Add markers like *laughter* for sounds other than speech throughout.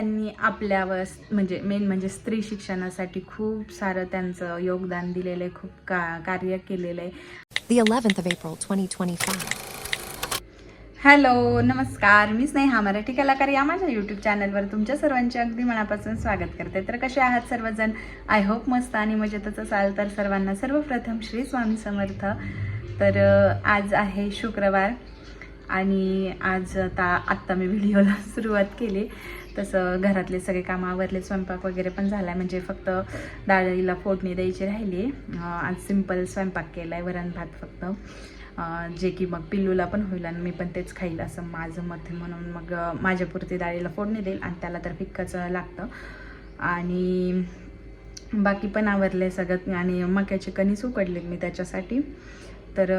त्यांनी आपल्यावर म्हणजे मेन म्हणजे स्त्री शिक्षणासाठी खूप सारं त्यांचं योगदान दिलेलं आहे खूप का कार्य केलेलं आहे. The 11th of April, 2025. Hello नमस्कार. मी स्नेहा मराठी कलाकार या माझ्या यूट्यूब चॅनलवर तुमच्या सर्वांचे अगदी मनापासून स्वागत करते. तर कसे आहात सर्वजण? आय होप मस्त आणि मजेतच असाल तर सर्वांना सर्वप्रथम श्री स्वामी समर्थ. तर आज आहे शुक्रवार आणि आज आता आत्ता मी व्हिडिओला सुरुवात केली. तसं घरातले सगळे कामं आवरले स्वयंपाक वगैरे पण झाला म्हणजे फक्त डाळीला फोडणी द्यायची राहिली. अं, आज सिंपल स्वयंपाक केला आहे वरण भात फक्त. जे की मग पिल्लूला पण होईल आणि मी पण तेच खाईल असं माझं मत आहे. म्हणून मग माझ्यापुरती डाळीला फोडणी देईल आणि त्याला तर फिक्कच लागतं. आणि बाकी पण आवरले सगळं. आणि मक्याचे कणीस उकडले मी त्याच्यासाठी. तर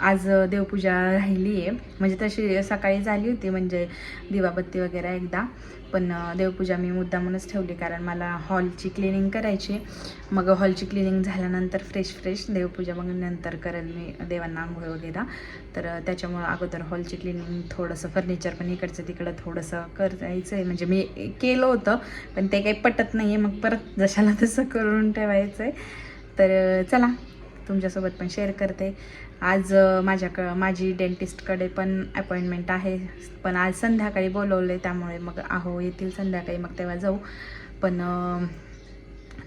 आज देवपूजा राहिली आहे म्हणजे तशी सकाळी झाली होती म्हणजे दिवाबत्ती वगैरे एकदा. पण देवपूजा मी मुद्दामूनच ठेवली कारण मला हॉलची क्लिनिंग करायची. मग हॉलची क्लिनिंग झाल्यानंतर फ्रेश फ्रेश देवपूजा मग नंतर करेल मी देवांना आंघोळ वगैरे. तर त्याच्यामुळं अगोदर हॉलची क्लिनिंग थोडंसं फर्निचर पण इकडचं तिकडं थोडंसं करायचं आहे म्हणजे मी केलं होतं पण ते काही पटत नाही आहे मग परत जशाला तसं करून ठेवायचं आहे तर चला. तुमच्यासोबत पण शेअर करते. आज माझ्याक माझी डेंटिस्टकडे पण अपॉइंटमेंट आहे. पण आज संध्याकाळी बोलवले त्यामुळे मग आहो येतील संध्याकाळी मग तेव्हा जाऊ. पण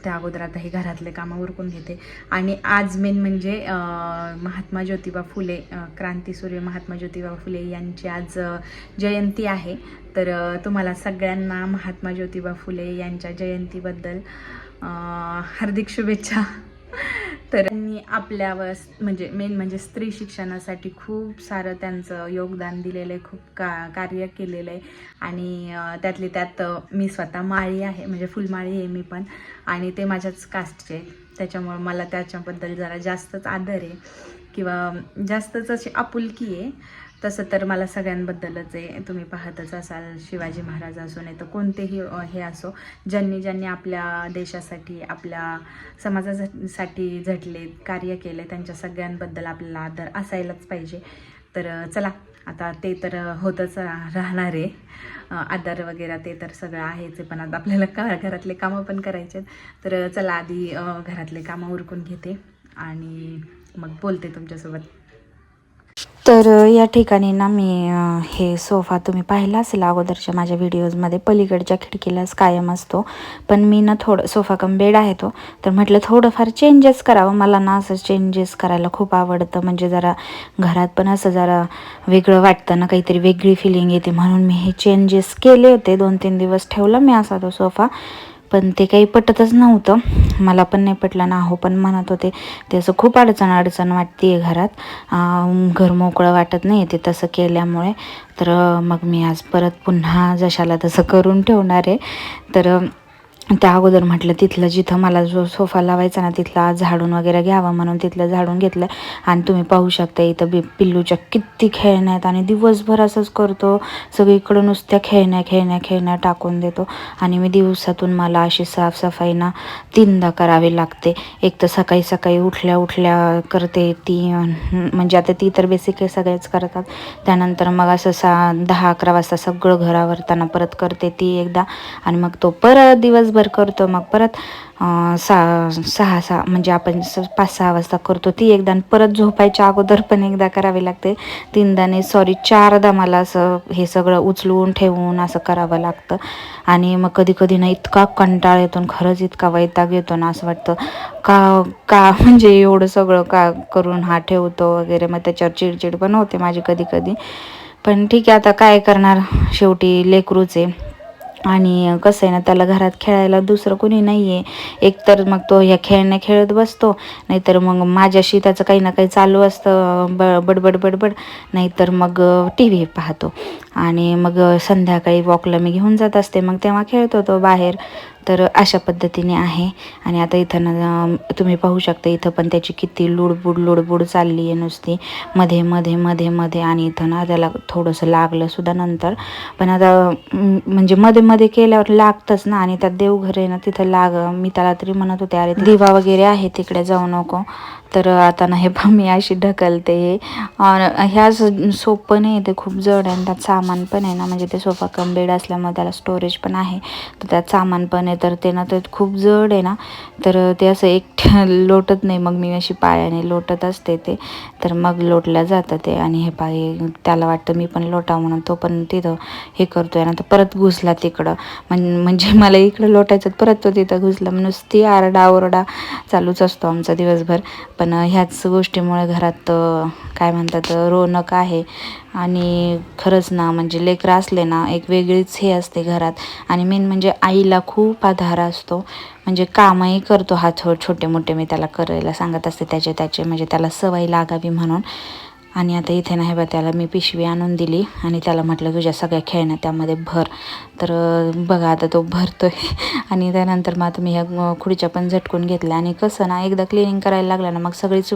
त्या अगोदर आता हे घरातले कामं उरकून घेते. आणि आज मेन म्हणजे महात्मा ज्योतिबा फुले क्रांतीसूर्य महात्मा ज्योतिबा फुले यांची आज जयंती आहे. तर तुम्हाला सगळ्यांना महात्मा ज्योतिबा फुले यांच्या जयंतीबद्दल हार्दिक शुभेच्छा. तर त्यांनी आपल्यावर म्हणजे मेन म्हणजे स्त्री शिक्षणासाठी खूप सारं त्यांचं योगदान दिलेलं आहे खूप का कार्य केलेलं आहे. आणि त्यातली त्यात मी स्वतः माळी आहे म्हणजे फुलमाळी आहे मी पण. आणि ते माझ्याच कास्टचे त्याच्यामुळे त्याच्यामुळं मला त्याच्याबद्दल जरा जास्तच आदर आहे. किंवा जास्तच अशी आपुलकी आहे तसं तर मला सगळ्यांबद्दलच आहे. तुम्ही पाहतच असाल शिवाजी महाराज असो नाही तर कोणतेही हे असो ज्यांनी ज्यांनी आपल्या देशासाठी आपल्या समाजासाठी झटले कार्य केले त्यांच्या सगळ्यांबद्दल आपल्याला आदर असायलाच पाहिजे. तर चला आता ते तर होतच रा- राहणार आहे. आदर वगैरे ते तर सगळं आहेच पण आता आपल्याला का घरातले कामं पण करायचे आहेत. तर चला आधी घरातले कामं उरकून घेते. आणि मग बोलते तुमच्यासोबत. तर या ठिकाणी ना मी हे सोफा तुम्ही पाहिला असेल अगोदरच्या माझ्या व्हिडिओजमध्ये पलीकडच्या खिडकीलाच कायम असतो. पण मी ना थोडं सोफा कम बेड आहे तो. तर म्हटलं थोडंफार चेंजेस करावं. मला ना असं चेंजेस करायला खूप आवडतं. म्हणजे जरा घरात पण असं जरा वेगळं वाटतं ना काहीतरी वेगळी फिलिंग येते. म्हणून मी हे चेंजेस केले होते. दोन तीन दिवस ठेवला मी असा तो सोफा. पण ते काही पटतच नव्हतं. मला पण नाही पटलं ना हो पण म्हणत होते ते असं खूप अडचण अडचण वाटते आहे घरात घर मोकळं वाटत नाही ते तसं केल्यामुळे. तर मग मी आज परत पुन्हा जशाला तसं करून ठेवणार आहे. तर त्या अगोदर म्हटलं तिथलं जिथं मला जो सोफा लावायचा ना तिथला झाडून वगैरे घ्यावा म्हणून तिथलं झाडून घेतलं. आणि तुम्ही पाहू शकता इथं बी पिल्लूच्या किती खेळण्या आहेत आणि दिवसभर असंच करतो. सगळीकडं नुसत्या खेळण्या खेळण्या खेळण्या टाकून देतो. आणि मी दिवसातून मला अशी साफसफाई ना तीनदा करावी लागते. एक तर सकाळी सकाळी उठल्या उठल्या करते ती म्हणजे आता ती तर बेसिक हे सगळेच करतात. त्यानंतर मग असं सा दहा अकरा वाजता सगळं घरावरताना परत करते ती एकदा. आणि मग तो परत दिवसभर करतो. मग परत सहा सहा सहा म्हणजे आपण स पाच सहा वाजता करतो. ती एकदा परत झोपायच्या अगोदर पण एकदा करावी लागते. तीनदा नाही सॉरी चारदा मला असं हे सगळं उचलून ठेवून असं करावं लागतं. आणि मग कधी कधी ना इतका कंटाळ येतो खरंच इतका वैताग येतो ना असं वाटतं. का का म्हणजे एवढं सगळं का करून हा ठेवतो वगैरे मग त्याच्यावर चिडचिड पण होते माझी कधी कधी पण ठीक आहे आता काय करणार? शेवटी लेकरूच आहे. आणि कसं आहे ना त्याला घरात खेळायला दुसरं कोणी नाही आहे एकतर मग तो ह्या खेळण्या खेळत बसतो नाहीतर मग माझ्याशी त्याचं काही ना काही चालू असतं ब बडबड बडबड नाहीतर मग टी व्ही पाहतो. आणि मग संध्याकाळी वॉकला मी घेऊन जात असते. मग तेव्हा खेळतो तो बाहेर. तर अशा पद्धतीने आहे. आणि आता इथं तुम्ही पाहू शकता इथं पण त्याची किती लुडबुड लुडबुड चालली आहे नुसती. मध्ये मध्ये मध्ये मध्ये आणि इथं ना त्याला थोडंसं लागलं सुद्धा नंतर. पण आता म्हणजे मध्ये मध्ये केल्यावर लागतंच ना आणि त्यात देवघर आहे ना तिथं लाग मी त्याला तरी म्हणत होते अरे दिवा वगैरे आहे तिकडे जाऊ नको. तर आता ना हे पहा मी अशी ढकलते. हे ह्या स- सोपं नाही ते खूप जड आहे. आणि त्यात सामान पण आहे ना म्हणजे ते सोफा कम बेड असल्यामुळे त्याला स्टोरेज पण आहे. तर त्यात सामान पण आहे तर ते ना ते खूप जड आहे ना. तर ते असं एक *laughs* लोटत नाही. मग मी अशी पायाने लोटत असते ते. तर मग लोटलं जातं ते. आणि हे पाय त्याला वाटतं मी पण लोटा म्हणून तो पण तिथं हे करतोय. ना तर परत घुसला तिकडं. म्हण म्हणजे मला इकडं लोटायचं परत तो तिथं घुसला. नुसती आरडा ओरडा चालूच असतो आमचा दिवसभर. पण ह्याच गोष्टीमुळे घरात काय म्हणतात रोनक आहे. आणि खरंच ना म्हणजे लेकरं असले ना एक वेगळीच हे असते घरात. आणि मेन म्हणजे आईला खूप आधार असतो. म्हणजे कामही करतो हा छो छोटे मोठे मी त्याला करायला सांगत असते त्याचे त्याचे म्हणजे त्याला सवय लागावी म्हणून. आणि आता इथे नाही बा त्याला मी पिशवी आणून दिली आणि त्याला म्हटलं तुझ्या सगळ्या खेळण्या त्यामध्ये भर. तर बघा आता तो भरतोय. *laughs* आणि त्यानंतर मग आता मी ह्या खुर्च्या पण झटकून घेतल्या. आणि कसं ना एकदा क्लिनिंग करायला लागलं ना मग सगळीच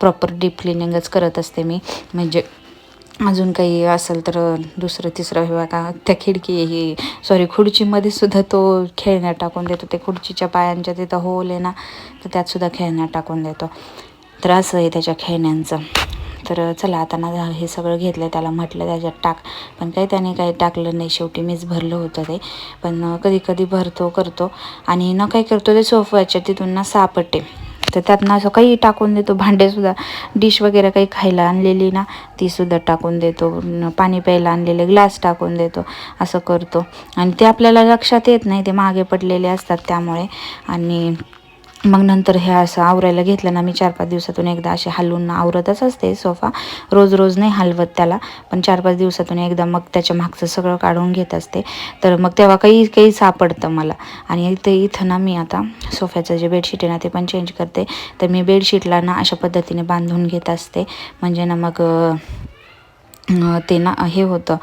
प्रॉपर डीप क्लिनिंगच करत असते मी. म्हणजे अजून काही असेल तर दुसरं तिसरं किंवा का त्या खिडकी ही सॉरी खुर्चीमध्ये सुद्धा तो खेळण्या टाकून देतो. ते खुर्चीच्या पायांच्या तिथं होल आहे ना तर त्यातसुद्धा खेळण्या टाकून देतो. तर असं आहे त्याच्या खेळण्यांचं. तर चला आता ना हे सगळं घेतलं त्याला म्हटलं त्याच्यात टाक. पण काही त्याने काही टाकलं नाही. शेवटी मीच भरलं होतं ते. पण कधी कधी भरतो करतो. आणि न काय करतो ते सोफ्याच्या तिथून ना सापडते. तर त्यात ना असं काही टाकून देतो. भांडेसुद्धा डिश वगैरे काही खायला आणलेली ना तीसुद्धा टाकून देतो. पाणी प्यायला आणलेले ग्लास टाकून देतो. असं करतो. आणि ते आपल्याला लक्षात येत नाही. ते मागे पडलेले असतात त्यामुळे. आणि मग नंतर हे असं आवरायला घेतलं ना मी चार पाच दिवसातून एकदा असे हलवून आवरतच असते सोफा. रोज रोज नाही हलवत त्याला पण चार पाच दिवसातून एकदा मग त्याच्या मागचं सगळं काढून घेत असते. तर मग तेव्हा काही काही सापडतं मला. आणि इथे इथं ना मी आता सोफ्याचं जे बेडशीट आहे ना ते पण चेंज करते. तर मी बेडशीटला ना अशा पद्धतीने बांधून घेत असते. म्हणजे ना मग ते ना हे होतं.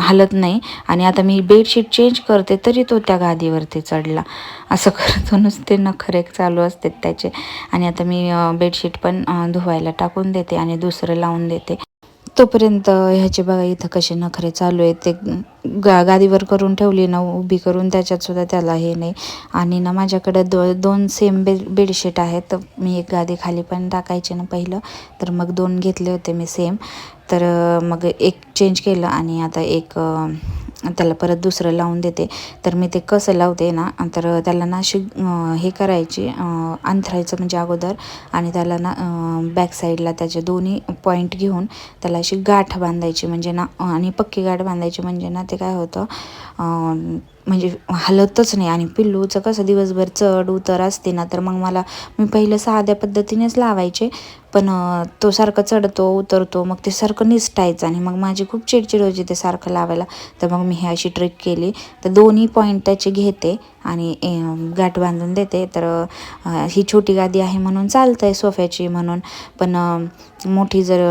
हलत नाही. आणि आता मी बेडशीट चेंज करते तरी तो त्या गादीवरती चढला. असं करतो नुसते नखरे चालू असते त्याचे. आणि आता मी बेडशीट पण धुवायला टाकून देते आणि दुसरं लावून देते. तोपर्यंत ह्याचे बघा इथं कसे नखरे चालू आहेत. ते गा गादीवर करून ठेवली ना उभी करून त्याच्यात सुद्धा त्याला हे नाही. आणि ना माझ्याकडं दो दोन सेम बे बेडशीट आहेत. मी एक गादी खाली पण टाकायचे ना पहिलं. तर मग दोन घेतले होते मी सेम तर मग एक चेंज केलं आणि आता एक त्याला परत दुसरं लावून देते. तर मी ते कसं लावते ना तर त्याला ना अशी हे करायची अंथरायचं म्हणजे अगोदर आणि त्याला ना बॅक साईडला त्याचे दोन्ही पॉईंट घेऊन त्याला अशी गाठ बांधायची म्हणजे ना आणि पक्की गाठ बांधायची म्हणजे ना ते काय होतं म्हणजे हलतच नाही. आणि पिल्लूचं कसं दिवसभर चढ उतर असते ना तर मग मला मी पहिलं साध्या पद्धतीनेच लावायचे. पण तो सारखं चढतो उतरतो मग ते सारखं निसटायचं आणि मग माझी खूप चिडचिड होते ते सारखं लावायला. तर मग मी हे अशी ट्रिक केली. तर दोन्ही पॉईंट त्याचे घेते आणि गाठ बांधून देते. तर ही छोटी गादी आहे म्हणून चालतं आहे सोफ्याची म्हणून. पण मोठी जर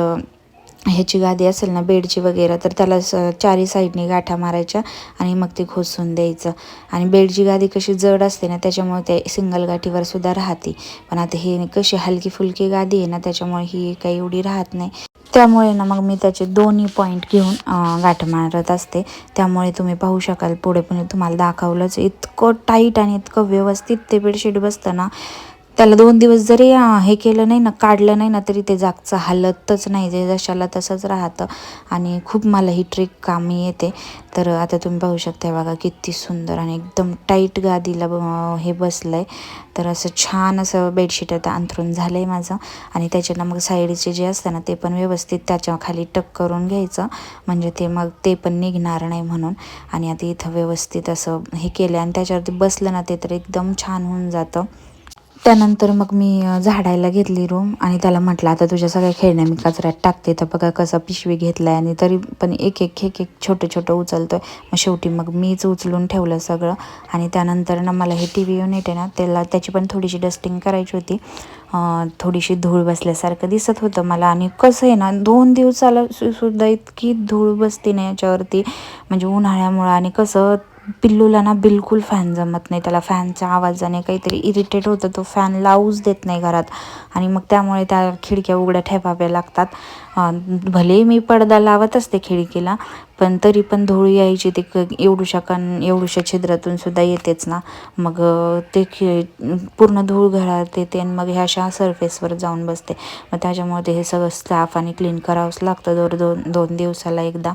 ह्याची गादी असेल ना बेडची वगैरे तर त्याला स चारी साईडने गाठा मारायच्या आणि मग ते खोसून द्यायचं. आणि बेडची गादी कशी जड असते ना त्याच्यामुळे ते सिंगल गाठीवर सुद्धा राहते. पण आता हे कशी हलकी फुलकी गादी आहे ना त्याच्यामुळे ही काही एवढी राहत नाही. त्यामुळे ना मग मी त्याचे दोन्ही पॉईंट घेऊन गाठ मारत असते. त्यामुळे तुम्ही पाहू शकाल पुढे पण तुम्हाला दाखवलंच. इतकं टाईट आणि इतकं व्यवस्थित ते बेडशीट बसतं ना त्याला दोन दिवस जरी हे केलं नाही ना काढलं नाही ना तरी ते जागचं हालतच नाही. जे जशाला तसंच राहतं. आणि खूप मला ही ट्रिक कामी येते. तर आता तुम्ही पाहू शकता बघा किती सुंदर आणि एकदम टाईट गादीला ब- हे बसलं आहे तर असं छान असं बेडशीट आता अंथरून झालं आहे माझं. आणि त्याच्यानं मग साईडचे जे असतं ना ते पण व्यवस्थित त्याच्याखाली टक करून घ्यायचं. म्हणजे ते मग ते पण निघणार नाही म्हणून. आणि आता इथं व्यवस्थित असं हे केलं आणि त्याच्यावरती बसलं ना ते तर एकदम छान होऊन जातं. त्यानंतर मग मी झाडायला घेतली रूम आणि त्याला म्हटलं आता तुझ्या सगळ्या खेळण्या मी कचऱ्यात टाकते तर बघा कसा पिशवी घेतला आहे आणि तरी पण एक एक एक एक छोटं छोटं उचलतोय. मग शेवटी मग मीच उचलून ठेवलं सगळं आणि त्यानंतर ना मला हे टी व्ही युनिट आहे ना त्याला त्याची पण थोडीशी डस्टिंग करायची होती. थोडीशी धूळ बसल्यासारखं दिसत होतं मला आणि कसं आहे ना दोन दिवसाला सुद्धा इतकी धूळ बसते ना याच्यावरती म्हणजे उन्हाळ्यामुळं आणि कसं पिल्लूला ना बिलकुल फॅन जमत नाही. त्याला फॅनच्या आवाजाने काहीतरी इरिटेट होतं. तो फॅन लावूच देत नाही घरात. आणि मग त्यामुळे त्या खिडक्या उघड्या ठेवाव्या लागतात. भलेही भले मी पडदा लावत असते खिडकीला पण तरी पण धूळ यायची ते क एवढूशा कान एवढूशा छिद्रातून सुद्धा येतेच ना. मग ते खि पूर्ण धूळ घरात येते आणि मग ह्या अशा सरफेसवर जाऊन बसते. मग त्याच्यामुळे ते हे सगळं स्टाफ आणि क्लीन करावंच लागतं. दर दोन दोन दिवसाला एकदा.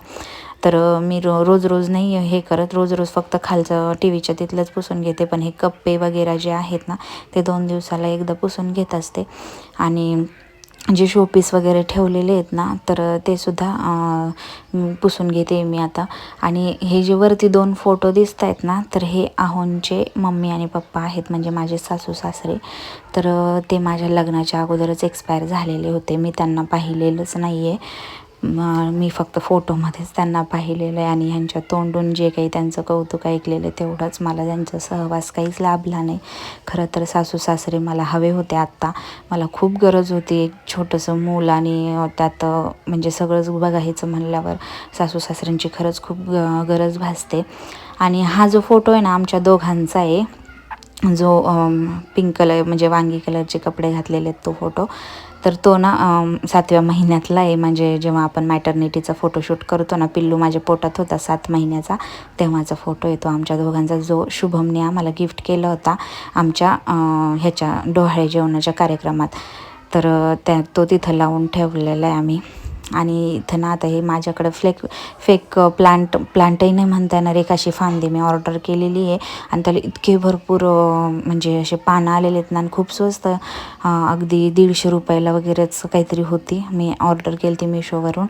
तर मी रो रोज रोज नाही हे करत. रोज रोज फक्त खालचं टी व्हीच्या तिथलंच पुसून घेते. पण हे कप्पे वगैरे जे आहेत ना ते दोन दिवसाला एकदा पुसून घेत असते. आणि जे शोपीस वगैरे ठेवलेले आहेत ना तर ते सुद्धा पुसून घेते मी आता. आणि हे जे वरती दोन फोटो दिसत आहेत ना तर हे आहोंचे मम्मी आणि पप्पा आहेत म्हणजे माझे सासू सासरे. तर ते माझ्या लग्नाच्या अगोदरच एक्सपायर झालेले होते. मी त्यांना पाहिलेलंच नाही आहे मी फक्त फोटोमध्येच त्यांना पाहिलेलं आहे आणि ह्यांच्या तोंडून जे काही त्यांचं कौतुक ऐकलेलं आहे तेवढंच मला त्यांचा सहवास काहीच लाभला नाही. खरं तर सासू सासरे मला हवे होते आत्ता. मला खूप गरज होती एक छोटंसं मूल आणि त्यात म्हणजे सगळंच बघायचं म्हणल्यावर सासू सासऱ्यांची खरंच खूप ग- गरज भासते. आणि हा जो फोटो आहे ना आमच्या दोघांचा आहे जो पिंक कलर म्हणजे वांगी कलरचे कपडे घातलेले आहेत तो फोटो तर तो ना सातव्या महिन्यातला आहे. म्हणजे जेव्हा आपण मॅटर्निटीचा फोटोशूट करतो ना पिल्लू माझ्या पोटात होता सात महिन्याचा तेव्हाचा फोटो येतो. आमच्या दोघांचा जो शुभमने आम्हाला गिफ्ट केला होता आमच्या ह्याच्या डोहाळे जेवणाच्या कार्यक्रमात. तर त्या तो तिथं लावून ठेवलेला आहे आम्ही. आणि इथं ना आता हे माझ्याकडं फ्लेक फेक प्लांट प्लांटही नाही म्हणता येणार. एक अशी फांदी मी ऑर्डर केलेली आहे. आणि त्याला इतके भरपूर म्हणजे असे पानं आलेले आहेत ना आणि खूप स्वस्त. अगदी दीडशे रुपयाला वगैरेच काहीतरी होती. मी ऑर्डर केली ती मिशोवरून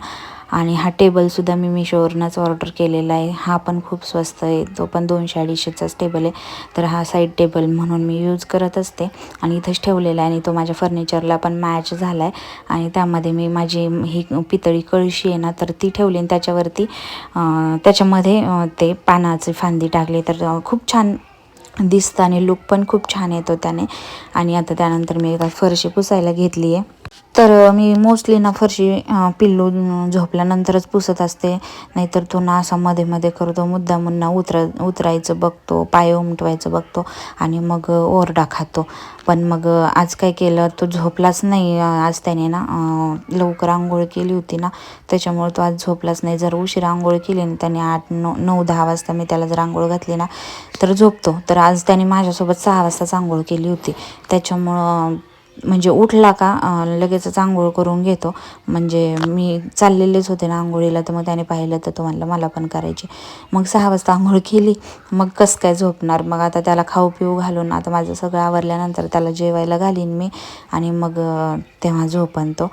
आणि हा टेबलसुद्धा मी मिशोवरूनच ऑर्डर केलेला आहे. हा पण खूप स्वस्त आहे. तो पण दोनशे अडीचशेचाच टेबल आहे. तर हा साईड टेबल म्हणून मी यूज करत असते आणि इथंच ठेवलेला आहे. आणि तो माझ्या फर्निचरला पण मॅच झाला आहे आणि त्यामध्ये मी माझी ही पितळी कळशी आहे ना तर ती ठेवली आणि त्याच्यावरती त्याच्यामध्ये ते पानाची फांदी टाकली. तर खूप छान दिसतं आणि लुक पण खूप छान येतो त्याने. आणि आता त्यानंतर मी एका फरशी पुसायला घेतली आहे. तर मी मोस्टली ना फरशी पिल्लू झोपल्यानंतरच पुसत असते. नाहीतर तो ना असा मध्ये मध्ये करतो मुद्दामून ना उतरा उतरायचं बघतो पाय उमटवायचं बघतो आणि मग ओरडा खातो. पण मग आज काय केलं तो झोपलाच नाही. आज त्याने ना लवकर आंघोळ केली होती ना त्याच्यामुळे तो आज झोपलाच नाही. जर उशीर आंघोळ केली ना त्याने आठ नऊ नऊ दहा वाजता मी त्याला जर आंघोळ घातली ना तर झोपतो. तर आज त्याने माझ्यासोबत सहा वाजताच आंघोळ केली होती. त्याच्यामुळं म्हणजे उठला का लगेचच आंघोळ करून घेतो. म्हणजे मी चाललेलेच होते ना आंघोळीला तर मग त्याने पाहिलं तर तो म्हणलं मला पण करायची. मग सहा वाजता आंघोळ केली. मग कसं काय झोपणार? मग आता त्याला खाऊ पिऊ घालून आता माझं सगळं आवरल्यानंतर त्याला जेवायला घालीन मी. आणि मग तेव्हा झोपन तो.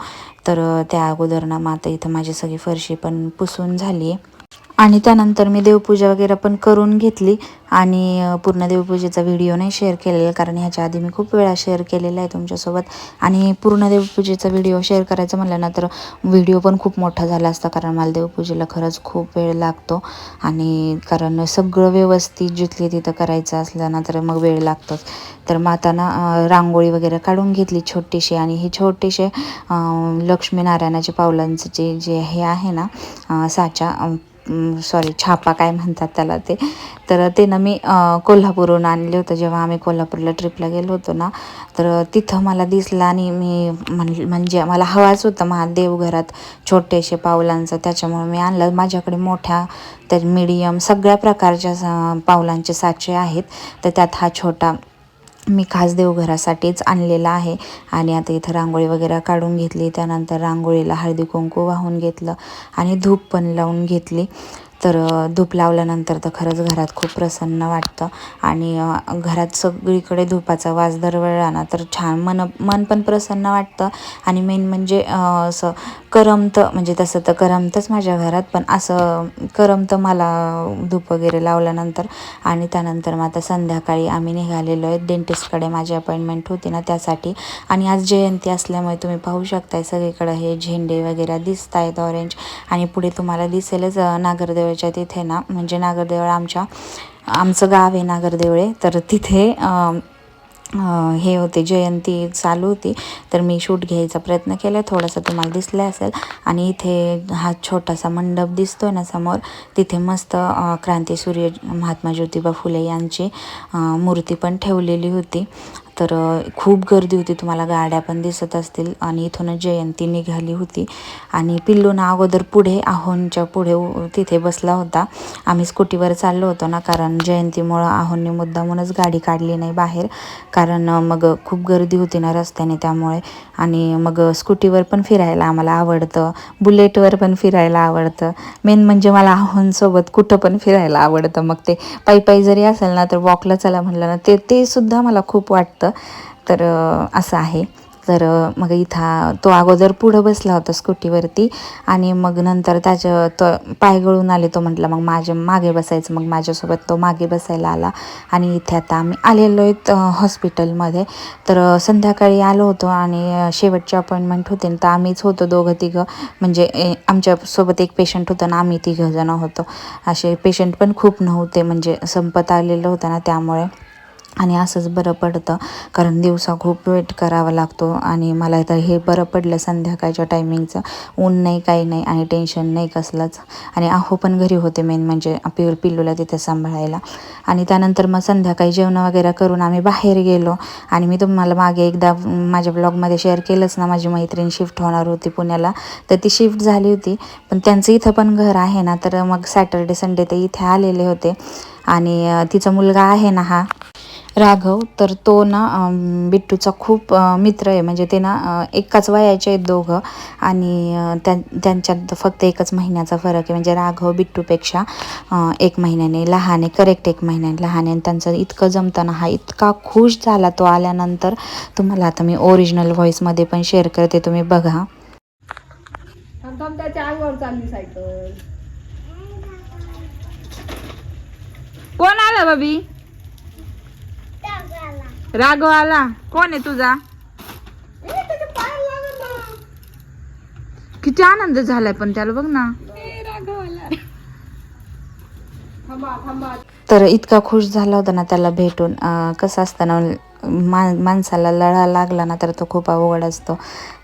तर त्या अगोदर ना मग आता इथं माझी सगळी फरशी पण पुसून झाली आहे आणि त्यानंतर मी देवपूजा वगैरे पण करून घेतली. आणि पूर्ण देवपूजेचा व्हिडिओ नाही शेअर केलेला कारण ह्याच्या आधी मी खूप वेळा शेअर केलेला आहे तुमच्यासोबत. आणि पूर्ण देवपूजेचा व्हिडिओ शेअर करायचं म्हणलं ना तर व्हिडिओ पण खूप मोठा झाला असता कारण मला देवपूजेला खरंच खूप वेळ लागतो. आणि कारण सगळं व्यवस्थित जिथली तिथं करायचं असलं ना तर मग वेळ लागतोच. तर मग आता ना रांगोळी वगैरे काढून घेतली छोटीशी. आणि हे छोटेसे लक्ष्मीनारायणाचे लक्ष्मीनारायणाच्या पावलांचं जे जे हे आहे ना साच्या साचा सॉरी छापा काय म्हणतात त्याला ते. तर ते ना मी कोल्हापूरहून आणले होतं. जेव्हा आम्ही कोल्हापूरला ट्रिपला गेलो होतो ना तर तिथं मला दिसला आणि मी म्हण म्हणजे मला हवाच होता. मा देवघरात छोटेसे पावलांचं त्याच्यामुळे मी आणलं. माझ्याकडे मोठ्या त्या मीडियम सगळ्या प्रकारच्या पावलांचे साचे आहेत. तर त्यात हा छोटा मी खास देवघरासाठीच आणलेला आहे. आणि आता इथं रांगोळी वगैरे काढून घेतली. त्यानंतर रांगोळीला हळदी कुंकू वाहून घेतलं. आणि धूप पण लावून घेतली. तर धूप लावल्यानंतर तर खरंच घरात खूप प्रसन्न वाटतं. आणि घरात सगळीकडे धुपाचा वास दरवेळा ना तर छान मन मन पण प्रसन्न वाटतं. आणि मेन म्हणजे असं करमतं म्हणजे तसं तर करमतंच माझ्या घरात पण असं करमतं मला धूप वगैरे लावल्यानंतर. आणि त्यानंतर मग आता संध्याकाळी आम्ही निघालेलो आहे. डेंटिस्टकडे माझी अपॉइंटमेंट होती ना त्यासाठी. आणि आज जयंती असल्यामुळे तुम्ही पाहू शकताय सगळीकडे हे झेंडे वगैरे दिसत आहेत ऑरेंज. आणि पुढे तुम्हाला दिसेलच नागरदेव नागरदेवळच्या तिथे ना म्हणजे नागरदेवळ आमच्या आमचं गाव आहे नागरदेवळे तर तिथे हे होते जयंती चालू होती तर मी शूट घ्यायचा प्रयत्न केला थोडासा तुम्हाला दिसला असेल आणि इथे हा छोटासा मंडप दिसतोय ना समोर तिथे मस्त क्रांती सूर्य महात्मा ज्योतिबा फुले यांची मूर्ती पण ठेवलेली होती. तर खूप गर्दी होती. तुम्हाला गाड्या पण दिसत असतील. आणि इथूनच जयंती निघाली होती. आणि पिल्लूना अगोदर पुढे आहोनच्या पुढे तिथे बसला होता. आम्ही स्कूटीवर चाललो होतो ना कारण जयंतीमुळं आहोनने मुद्दामूनच गाडी काढली नाही बाहेर. कारण मग खूप गर्दी होती ना रस्त्याने त्यामुळे. आणि मग स्कूटीवर पण फिरायला आम्हाला आवडतं. बुलेटवर पण फिरायला आवडतं. मेन म्हणजे मला आहोनसोबत कुठं पण फिरायला आवडतं. मग ते पायी पायी जरी असेल ना तर वॉकला चला म्हणलं ना ते ते सुद्धा मला खूप वाटतं. तर असं आहे. तर मग इथं तो अगोदर पुढं बसला होता स्कूटीवरती आणि मग नंतर त्याच्या तो पाय गळून आले तो म्हटलं मग माझ्या मागे बसायचं. मग माझ्यासोबत तो मागे बसायला आला आणि इथे आता आम्ही आलेलो आहेत हॉस्पिटलमध्ये. तर संध्याकाळी आलो होतो आणि शेवटची अपॉइंटमेंट होते तर आम्हीच होतो दोघं तिघं. म्हणजे आमच्यासोबत एक पेशंट होतं ना आम्ही तिघं जण होतो. असे पेशंट पण खूप नव्हते म्हणजे संपत आलेलं होतं ना त्यामुळे. आणि असंच बरं पडतं. कारण दिवसा खूप वेट करावा लागतो आणि मला तर हे बरं पडलं संध्याकाळच्या टायमिंगचं ऊन नाही काही नाही आणि टेन्शन नाही कसलंच. आणि आहो पण घरी होते मेन म्हणजे प्युअर पिल्लूला तिथे सांभाळायला. आणि त्यानंतर मग संध्याकाळी जेवण वगैरे करून आम्ही बाहेर गेलो. आणि मी तुम्हाला मागे एकदा माझ्या ब्लॉगमध्ये शेअर केलंच ना माझी मैत्रीण शिफ्ट होणार होती पुण्याला. तर ती शिफ्ट झाली होती. पण त्यांचं इथं पण घर आहे ना तर मग सॅटर्डे संडे ते इथे आलेले होते. आणि तिचा मुलगा आहे ना हा. राघव तर तो ना बिट्टूचा खूप मित्र आहे. म्हणजे ते ना एकाच वयाचे आहेत दोघं आणि त्या त्यांच्यात फक्त एकच महिन्याचा फरक आहे. म्हणजे राघव बिट्टूपेक्षा एक महिन्याने लहान आहे करेक्ट एक महिन्याने लहान आहे. आणि त्यांचं इतकं जमतं ना हा इतका खुश झाला तो आल्यानंतर. तुम्हाला आता मी ओरिजिनल व्हॉईसमध्ये पण शेअर करते तुम्ही बघा. त्याच्या अंगावर चालली सायकल. कोण आला बाबी? राघव आला. कोण आहे तुझा? किती आनंद झालाय पण त्याला बघ ना. तर इतका खुश झाला होता ना त्याला भेटून. अं, कसं असताना मा माणसाला लढा लागला ना तर तो खूप अवघड असतो.